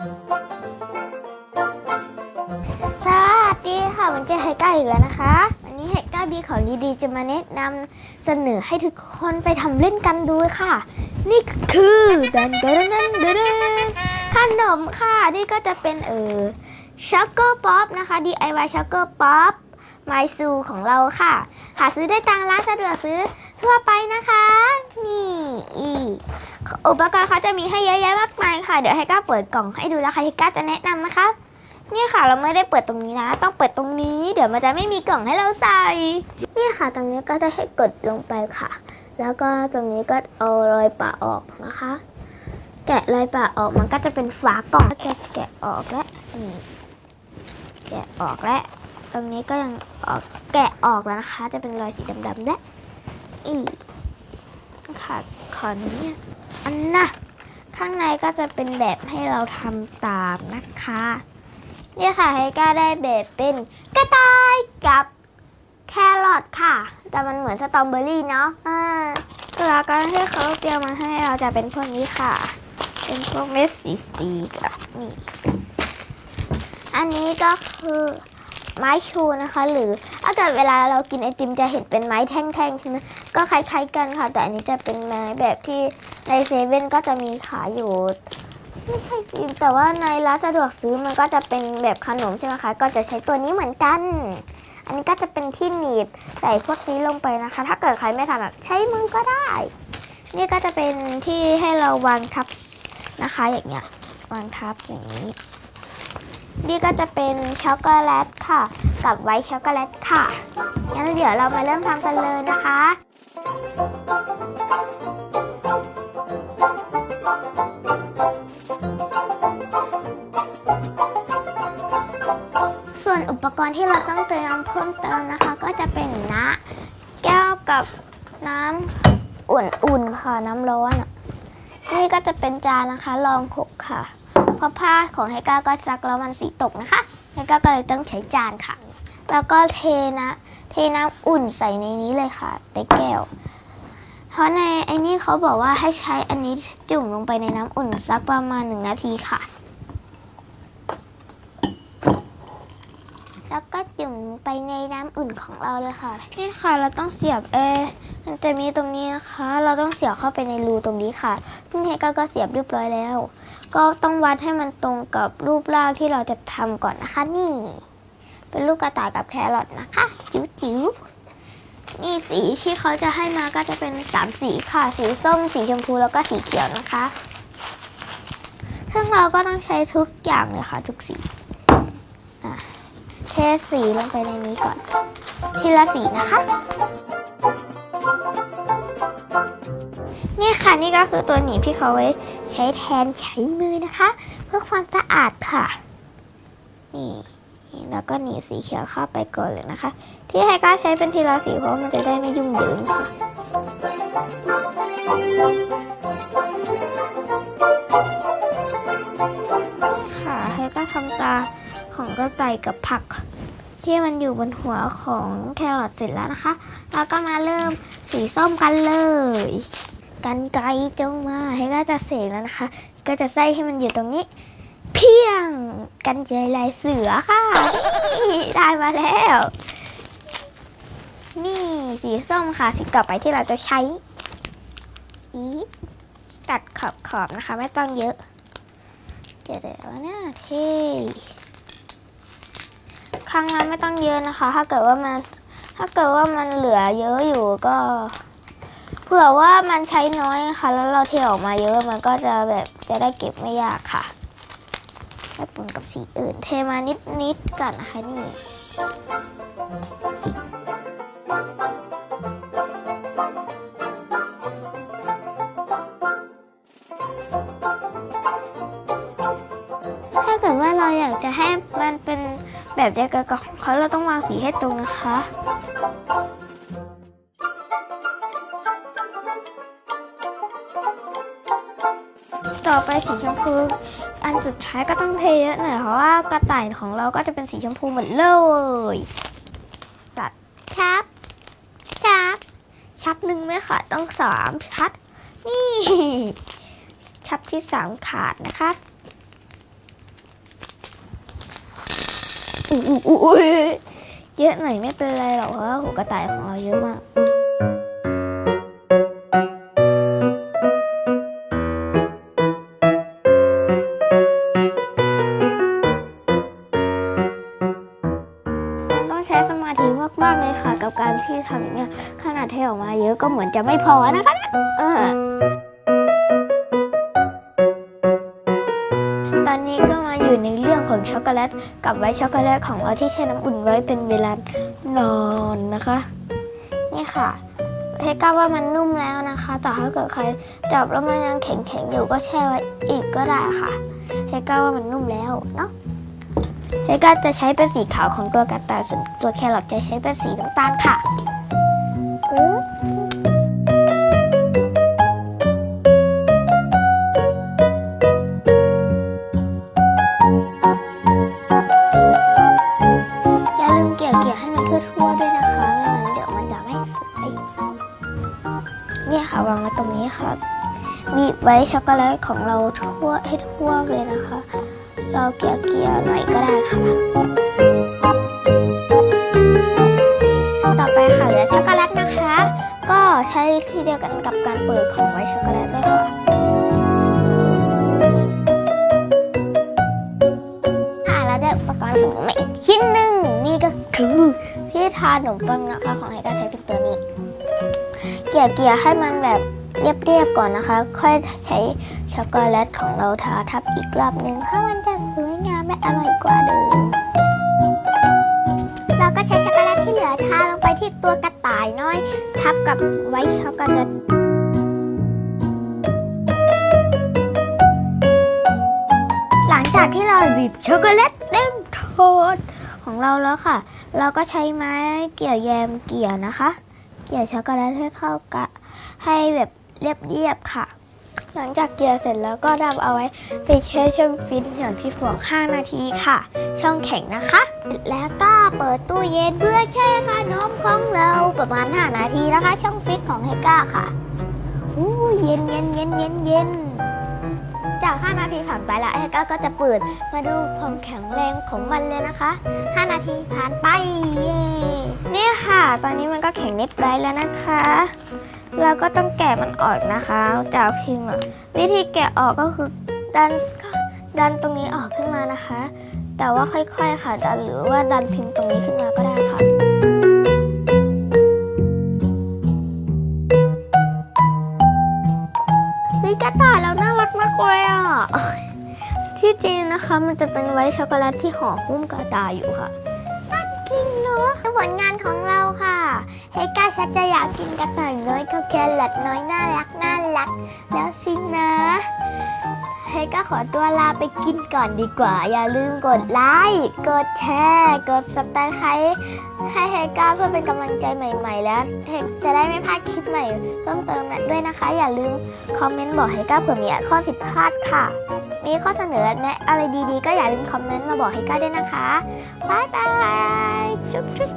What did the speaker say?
สวัสดีค่ะวันเจไฮก้าอีกแล้วนะคะ วันนี้ไฮก้าบีของดีๆจะมาแนะนำเสนอให้ทุกคนไปทำเล่นกันดูค่ะ นี่คือดันดันดันดันดันขนมค่ะ นี่ก็จะเป็นเออช็อกโกป๊อปนะคะ DIY ช็อกโกป๊อปไมซูของเราค่ะ หาซื้อได้ตามร้านสะดวกซื้อทั่วไปนะคะ นี่อี อุปกรณ์เขาจะมีให้เยอะแยะมากมายค่ะ เดี๋ยวให้ก้าเปิดกล่องให้ดูแล้วค่ะที่ก้าจะแนะนำนะคะ นี่ค่ะเราไม่ได้เปิดตรงนี้นะ ต้องเปิดตรงนี้ เดี๋ยวมันจะไม่มีกล่องให้เราใส่ นี่ค่ะ ตรงนี้ก็จะให้กดลงไปค่ะ แล้วก็ตรงนี้ก็เอารอยปะออกนะคะ แกะรอยปะออกมันก็จะเป็นฝากล่องก็จะแกะออกแล้วนี่แกะออกแล้วตรงนี้ก็ยังออกแกะออกแล้วนะคะ จะเป็นรอยสีดำๆแล้วอีค่ะขอนี้ อันนะข้างในก็จะเป็นแบบให้เราทำตามนะคะ นี่ค่ะไฮก้าได้แบบเป็นกระต่ายกับแครอทค่ะ แต่มันเหมือนสตรอเบอรี่เนาะอ่าแล้วก็ที่เขาเตรียมมาให้เราจะเป็นพวกนี้ค่ะ เป็นพวกเม็ดสีสีกับนี่ อันนี้ก็คือไม้ชูนะคะ หรือ ถ้าเกิดเวลาเรากินไอติมจะเห็นเป็นไม้แท่งๆใช่ไหมก็คล้ายๆกันค่ะ แต่อันนี้จะเป็นไม้แบบที่ในเซเว่นก็จะมีขายอยู่ไม่ใช่สิแต่ว่าในร้านสะดวกซื้อมันก็จะเป็นแบบขนมใช่ไหมคะ ก็จะใช้ตัวนี้เหมือนกัน อันนี้ก็จะเป็นที่หนีบใส่พวกนี้ลงไปนะคะ ถ้าเกิดใครไม่ถนัดใช้มือก็ได้ นี่ก็จะเป็นที่ให้เราวางทับนะคะ อย่างเงี้ย วางทับอย่างนี้ นี่ก็จะเป็นช็อกโกแลตค่ะ กับไวท์ช็อกโกแลตค่ะ งั้นเดี๋ยวเรามาเริ่มทำกันเลยนะคะส่วนอุปกรณ์ที่เราต้องเตรียมเพิ่มเติมนะคะ ก็จะเป็นน้ำแก้วกับน้ำอุ่นๆค่ะน้ำร้อนนี่ก็จะเป็นจานนะคะรองขกค่ะ เพราะผ้าของไฮก้าก็ซักแล้วมันสีตกนะคะไฮก้าก็เลยต้องใช้จานค่ะ แล้วก็เทนะเทน้ำอุ่นใส่ในนี้เลยค่ะในแก้ว เพราะในไอ้นี่เขาบอกว่าให้ใช้อันนี้จุ่มลงไปในน้ำอุ่นสักประมาณหนึ่งนาทีค่ะ แล้วก็จุ่มไปในน้ำอุ่นของเราเลยค่ะ นี่ค่ะเราต้องเสียบเอมันจะมีตรงนี้นะคะ เราต้องเสียบเข้าไปในรูตรงนี้ค่ะซึ่งเฮก้าก็เสียบเรียบร้อยแล้ว ก็ต้องวัดให้มันตรงกับรูปร่างที่เราจะทำก่อนนะคะนี่ เป็นลูกกระต่ายกับแครอทนะคะ จิ๋วจิ๋วๆนี่สีที่เขาจะให้มาก็จะเป็นสามสีค่ะ สีส้ม สีชมพูแล้วก็สีเขียวนะคะซึ่งเราก็ต้องใช้ทุกอย่างเลยค่ะ ทุกสีเทสีลงไปในนี้ก่อน ทีละสีนะคะ นี่ค่ะนี่ก็คือตัวหนีบที่เขาไว้ใช้แทนใช้มือนะคะ เพื่อความสะอาดค่ะ นี่ แล้วก็หนีสีเขียวเข้าไปก่อนเลยนะคะ ที่ให้ก้าใช้เป็นทีละสีเพราะมันจะได้ไม่ยุ่งเหยิงค่ะค่ะให้ก้าทำตาของกระต่ายกับผัก ที่มันอยู่บนหัวของแครอทเสร็จแล้วนะคะแล้วก็มาเริ่มสีส้มกันเลยกันไกลจงมาให้ก็จะเสกแล้วนะคะ ก็จะใส่ให้มันอยู่ตรงนี้ เพียงกันใจลายเสือค่ะนี่ได้มาแล้ว นี่สีส้มค่ะสีต่อไปที่เราจะใช้ อีตัดขอบขอบนะคะ ไม่ต้องเยอะ เดี๋ยวเดี๋ยวนะเท่ครั้งละไม่ต้องเยอะนะคะ ถ้าเกิดว่ามัน ถ้าเกิดว่ามันเหลือเยอะอยู่ก็เผื่อว่ามันใช้น้อยะค่ะแล้วเราเทออกมาเยอะมันก็จะแบบจะได้เก็บไม่ยากค่ะ แล้วปนกับสีอื่น เทมานิดนิดๆก่อนนะคะนี่ถ้าเกิดว่าเราอยากจะให้มันเป็นแบบเดียวกันกับของเขาเราต้องวางสีให้ตรงนะคะต่อไปสีชมพู อันสุดท้ายก็ต้องเทเยอะหน่อยเพราะว่ากระต่ายของเราก็จะเป็นสีชมพูเหมือนเลยตัดชับชับชับหนึ่งไหมคะต้องสามชัดนี่ ชับที่สามขาดนะคะอู้อู้อู้เยอะหน่อยไม่เป็นไรหรอกเพราะว่าหูกระต่ายของเราเยอะมาก จะไม่พอนะคะเออตอนนี้ก็มาอยู่ในเรื่องของช็อกโกแลตกับไวท์ช็อกโกแลตของเราที่แช่น้ำอุ่นไว้เป็นเวลานอนนะคะ นี่ค่ะเฮก้าว่ามันนุ่มแล้วนะคะแต่ถ้าเกิดใครจับแล้วมันยังแข็งๆอยู่ก็แช่ไว้อีกก็ได้ค่ะเฮก้าว่ามันนุ่มแล้วเนาะเฮก้าจะใช้เป็นสีขาวของตัวกระต่ายส่วนตัวแครอทจะใช้เป็นสีน้ำตาลค่ะ ช็อกโกแลตของเราทั่วให้ทั่วเลยนะคะ เราเกี่ยวเกี่ยวหน่อยก็ได้ค่ะ ต่อไปค่ะเหลือช็อกโกแลตนะคะ ก็ใช้ที่เดียวกันกับการเปิดของไว้ช็อกโกแลตเลยค่ะอ่าแล้วได้อุปกรณ์เสริมมาอีกชิ้นหนึ่งนี่ก็คือที่ทาขนมปังนะคะของไอ้ก็ใช้เป็นตัวนี้ เกี่ยวเกี่ยวๆให้มันแบบ เรียบๆก่อนนะคะ ค่อยใช้ช็อกโกแลตของเราทาทับอีกรอบหนึ่งเพราะมันจะสวยงามและอร่อยกว่าเดิมเราก็ใช้ช็อกโกแลตที่เหลือทาลงไปที่ตัวกระต่ายน้อย ทับกับไว้ช็อกโกแลตหลังจากที่เราบีบช็อกโกแลตเต็มโทนของเราแล้วค่ะ เราก็ใช้ไม้เกี่ยวแยมเกี่ยวนะคะ เกี่ยวช็อกโกแลตให้เข้ากะให้แบบ เรียบๆค่ะ หลังจากเกี่ยวเสร็จแล้วก็นำเอาไว้ไปแช่ช่องฟิตอย่างที่บอก5นาทีค่ะ ช่องแข็งนะคะ แล้วก็เปิดตู้เย็นเพื่อแช่ขนมของเราประมาณ 5 นาทีนะคะ ช่องฟิตของเฮก้าค่ะอู้เย็นเย็นเย็นเย็นเย็นจาก 5 นาทีผ่านไปแล้วเฮก้าก็จะเปิดมาดูความแข็งแรงของมันเลยนะคะ 5 นาทีผ่านไป เย้นี่ค่ะ ตอนนี้มันก็แข็งเรียบร้อยแล้วนะคะ เราก็ต้องแกะมันออกนะคะจากพิมพ์วิธีแกะออกก็คือดันดันตรงนี้ออกขึ้นมานะคะ แต่ว่าค่อยๆค่ะดันหรือว่าดันพิมพ์ตรงนี้ขึ้นมาก็ได้ค่ะเฮ้ยกระต่ายเราน่ารักมากเลยอะที่จริงนะคะมันจะเป็นไว้ช็อกโกแลตที่ห่อหุ้มกระต่ายอยู่ค่ะ กินเนาะผลงานของเราค่ะ เฮก้าชักจะอยากกินกระต่ายน้อยกับแครอทน้อยน่ารักน่ารัก แล้วสินะ เฮก้าขอตัวลาไปกินก่อนดีกว่า อย่าลืมกดไลค์ กดแชร์ กดสับสไครต์ ให้เฮก้าเพื่อเป็นกำลังใจใหม่ ๆ แล้วเฮจะได้ไม่พลาดคลิปใหม่เพิ่มเติมด้วยนะคะ อย่าลืมคอมเมนต์บอกเฮก้าเผื่อมีข้อผิดพลาดค่ะ มีข้อเสนอแนะอะไรดีๆ ก็อย่าลืมคอมเมนต์มาบอกเฮก้าด้วยนะคะบ๊ายบายจุ๊บจุ๊บ